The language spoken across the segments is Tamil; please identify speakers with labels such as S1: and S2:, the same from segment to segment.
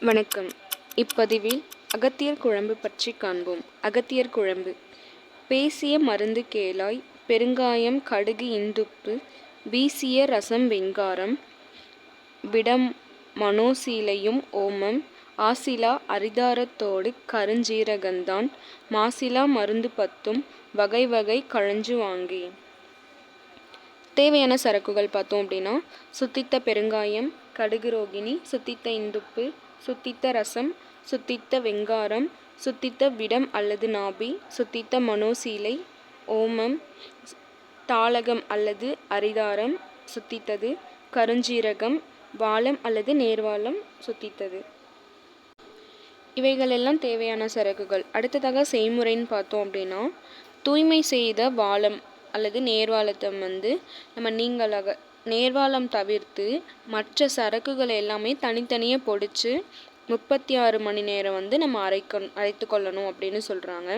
S1: வணக்கம். இப்பதிவில் அகத்தியர் குழம்பு பற்றி காண்போம். அகத்தியர் குழம்பு. பேசிய மருந்து கேளாய் பெருங்காயம் கடுகு இந்துப்பு வீசிய ரசம் வெங்காரம் விடம் மனோசீலையும் ஓமம் ஆசிலா அரிதாரத்தோடு கருஞ்சீரகந்தான் மாசிலா மருந்து பத்தும் வகை வகை கழஞ்சு வாங்கி. தேவையான சரக்குகள் பார்த்தோம் அப்படின்னா சுத்தித்த பெருங்காயம் கடுகு ரோகிணி சுத்தித்த இந்துப்பு சுத்தித்த ரசம் சுத்தித்த வெங்காரம் சுத்தித்த விடம் அல்லது நாபி சுத்தித்த மனோசீலை ஓமம் தாளகம் அல்லது அரிதாரம் சுத்தித்தது கருஞ்சீரகம் வாழம் அல்லது நேர்வாளம் சுத்தித்தது. இவைகளெல்லாம் தேவையான சரக்குகள். அடுத்ததாக செய்முறைன்னு பார்த்தோம் அப்படின்னா தூய்மை செய்த வாழம் அல்லது நேர்வாலத்தை வந்து நம்ம நீங்களாக நேர்வாளம் தவிர்த்து மற்ற சரக்குகளை எல்லாமே தனித்தனியாக பொடிச்சு முப்பத்தி ஆறு மணி நேரம் வந்து நம்ம அரைக்க அரைத்து கொள்ளணும் அப்படின்னு சொல்கிறாங்க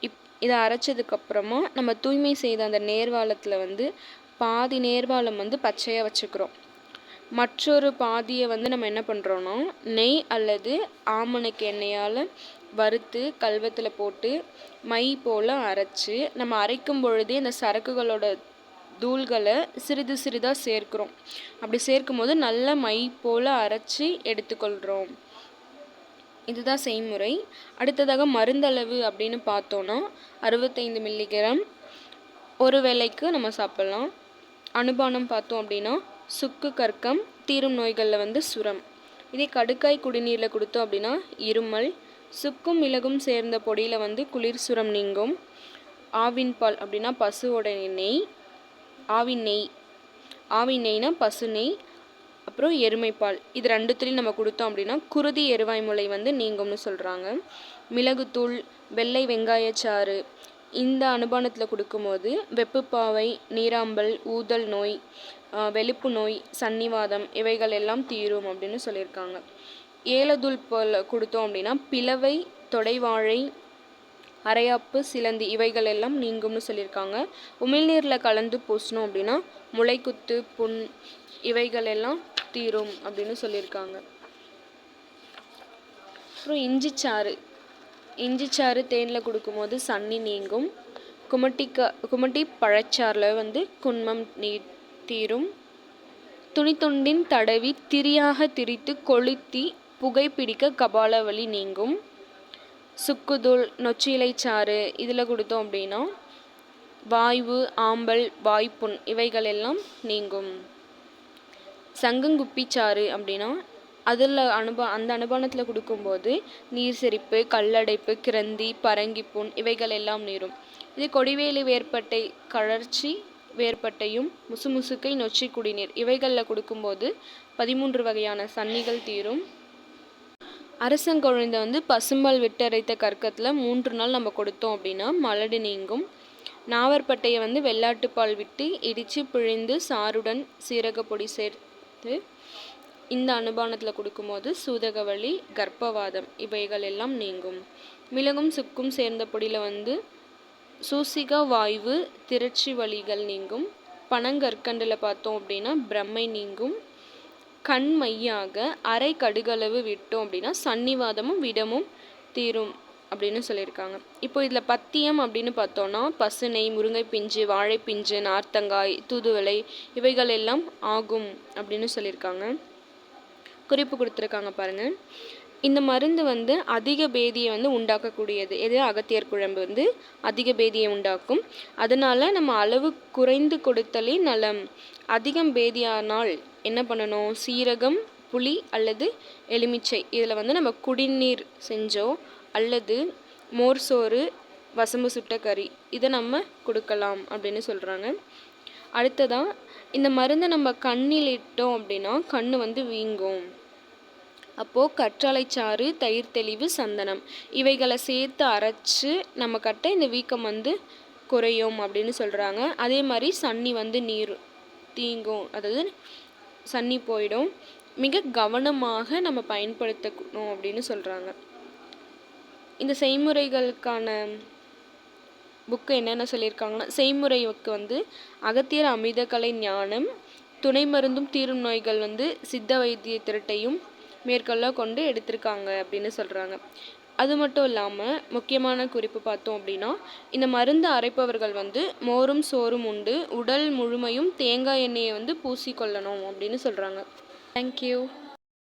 S1: இப் இதை அரைச்சதுக்கப்புறமா நம்ம தூய்மை செய்த அந்த நேர்வாளத்தில் வந்து பாதி நேர்வாளம் வந்து பச்சையாக வச்சுக்கிறோம். மற்றொரு பாதியை வந்து நம்ம என்ன பண்ணுறோன்னா நெய் அல்லது ஆமணக்கு எண்ணெயால் வறுத்து கல்வத்தில் போட்டு மை போல் அரைச்சி நம்ம அரைக்கும் பொழுதே அந்த சரக்குகளோட தூள்களை சிறிது சிறிதாக சேர்க்குறோம். அப்படி சேர்க்கும் போது நல்ல மை போல் அரைச்சி எடுத்துக்கொள்கிறோம் இதுதான் செய்முறை. அடுத்ததாக மருந்தளவு அப்படின்னு பார்த்தோன்னா அறுபத்தைந்து மில்லிகிராம். ஒரு வேளைக்கு நம்ம சாப்பிட்லாம். அனுபானம் பார்த்தோம் அப்படின்னா சுக்கு கற்கம் தீரும் நோய்களில் வந்து சுரம். இதே கடுக்காய் குடிநீரில் கொடுத்தோம் அப்படின்னா இருமல். சுக்கும் மிளகும் சேர்ந்த பொடியில் வந்து குளிர் சுரம் நீங்கும். ஆவின் பால் அப்படின்னா பசுவோட நெய் ஆவின் நெய். ஆவின் நெய்னா பசு நெய் அப்புறம் எருமைப்பால். இது ரெண்டுத்துலேயும் நம்ம கொடுத்தோம் அப்படின்னா குருதி எருவாய் முளை வந்து நீங்கும்னு சொல்கிறாங்க மிளகுத்தூள் வெள்ளை வெங்காயச்சாறு இந்த அனுபானத்தில் கொடுக்கும்போது வெப்புப்பாவை நீராம்பல் ஊதல் நோய் வெளுப்பு நோய் சன்னிவாதம் இவைகள் எல்லாம் தீரும் அப்படின்னு சொல்லியிருக்காங்க. ஏலதூள் போல் கொடுத்தோம் அப்படின்னா பிளவை தொடைவாழை அரையாப்பு சிலந்தி இவைகள் எல்லாம் நீங்கும்னு சொல்லியிருக்காங்க. உமிழ்நீரில் கலந்து பூசணும் அப்படின்னா முளைக்குத்து புண் இவைகள் எல்லாம் தீரும் அப்படின்னு சொல்லியிருக்காங்க. அப்புறம் இஞ்சிச்சாறு இஞ்சிச்சாறு தேனில் கொடுக்கும்போது சன்னி நீங்கும். குமட்டிக்க குமட்டி பழச்சாறில் வந்து குன்மம் நீ தீரும். துணித்துண்டின் தடவி திரியாக திரித்து கொளுத்தி புகைப்பிடிக்க கபால வலி நீங்கும். சுக்குதூள் நொச்சிலை சாறு இதில் கொடுத்தோம் அப்படின்னா வாய்வு ஆம்பல் வாய்ப்புண் இவைகள் எல்லாம் நீங்கும். சங்கங்குப்பி சாறு அப்படின்னா அதில் அனுப அந்த அனுபவத்தில் கொடுக்கும்போது நீர் செறிப்பு கல்லடைப்பு கிரந்தி பரங்கிப்புண் இவைகள் எல்லாம் நீரும். இது கொடிவேலி வேர்பட்டை கழற்சி வேர்பட்டையும் முசுமுசுக்கை நொச்சி குடிநீர் இவைகளில் கொடுக்கும்போது பதிமூன்று வகையான சன்னிகள் தீரும். அரசங்குழந்தை வந்து பசும்பால் விட்டரைத்த கற்கத்தில் மூன்று நாள் நம்ம கொடுத்தோம் அப்படின்னா மலடு நீங்கும். நாவற்பட்டையை வந்து வெள்ளாட்டுப்பால் விட்டு இடித்து பிழிந்து சாருடன் சீரகப்பொடி சேர்த்து இந்த அனுபானத்தில் கொடுக்கும்போது சூதகவழி கர்ப்பவாதம் இவைகள் எல்லாம் நீங்கும். மிளகும் சுக்கும் சேர்ந்த பொடியில் வந்து சூசிகா வாய்வு திரட்சி வழிகள் நீங்கும். பனங்கற்கண்டில் பார்த்தோம் அப்படின்னா பிரம்மை நீங்கும். கண் மையாக அரை கடுகளவு விட்டோம் அப்படின்னா சன்னிவாதமும் விடமும் தீரும் அப்படின்னு சொல்லியிருக்காங்க. இப்போ இதில் பத்தியம் அப்படின்னு பார்த்தோன்னா பசுனை முருங்கை பிஞ்சு வாழைப்பிஞ்சு நார்த்தங்காய் தூதுவளை இவைகள் எல்லாம் ஆகும் அப்படின்னு சொல்லியிருக்காங்க. குறிப்பு கொடுத்துருக்காங்க பாருங்கள் இந்த மருந்து வந்து அதிக பேதியை வந்து உண்டாக்கக்கூடியது. எது? அகத்தியர் குழம்பு வந்து அதிக பேதியை உண்டாக்கும். அதனால் நம்ம அளவு குறைந்து கொடுத்தலே நலம். அதிகம் பேதியானால் என்ன பண்ணணும்? சீரகம் புளி அல்லது எலுமிச்சை. இதில் வந்து நம்ம குடிநீர் செஞ்சோ அல்லது மோர் சோறு வசம்பு சுட்ட கறி இதை நம்ம கொடுக்கலாம் அப்படின்னு சொல்கிறாங்க அடுத்ததாக இந்த மருந்தை நம்ம கண்ணில் இட்டோம் அப்படின்னா கண் வந்து வீங்கும். அப்போது கற்றாழை சாறு தயிர் தெளிவு சந்தனம். இவைகளை சேர்த்து அரைச்சி நம்ம கட்ட இந்த வீக்கம் வந்து குறையும் அப்படின்னு சொல்கிறாங்க அதே மாதிரி சன்னி வந்து நீர் தீங்கும் அதாவது சன்னி போயிடும். மிக கவனமாக நம்ம பயன்படுத்தணும் அப்படின்னு சொல்கிறாங்க இந்த செய்முறைகளுக்கான புக்கு என்னென்ன சொல்லியிருக்காங்கன்னா செய்முறைக்கு வந்து அகத்தியர் அமிர்தக்கலை ஞானம் துணை மருந்தும் தீரும் நோய்கள் வந்து சித்த வைத்திய திரட்டையும் மேற்கொள்ள கொண்டு எடுத்திருக்காங்க அப்படின்னு சொல்கிறாங்க அது மட்டும் இல்லாமல் முக்கியமான குறிப்பு பார்த்தோம் அப்படின்னா இந்த மருந்து அரைப்பவர்கள் வந்து மோரும் சோறும் உண்டு உடல் முழுமையும் தேங்காய் எண்ணெயை வந்து பூசிக்கொள்ளணும் அப்படின்னு சொல்கிறாங்க தேங்க்யூ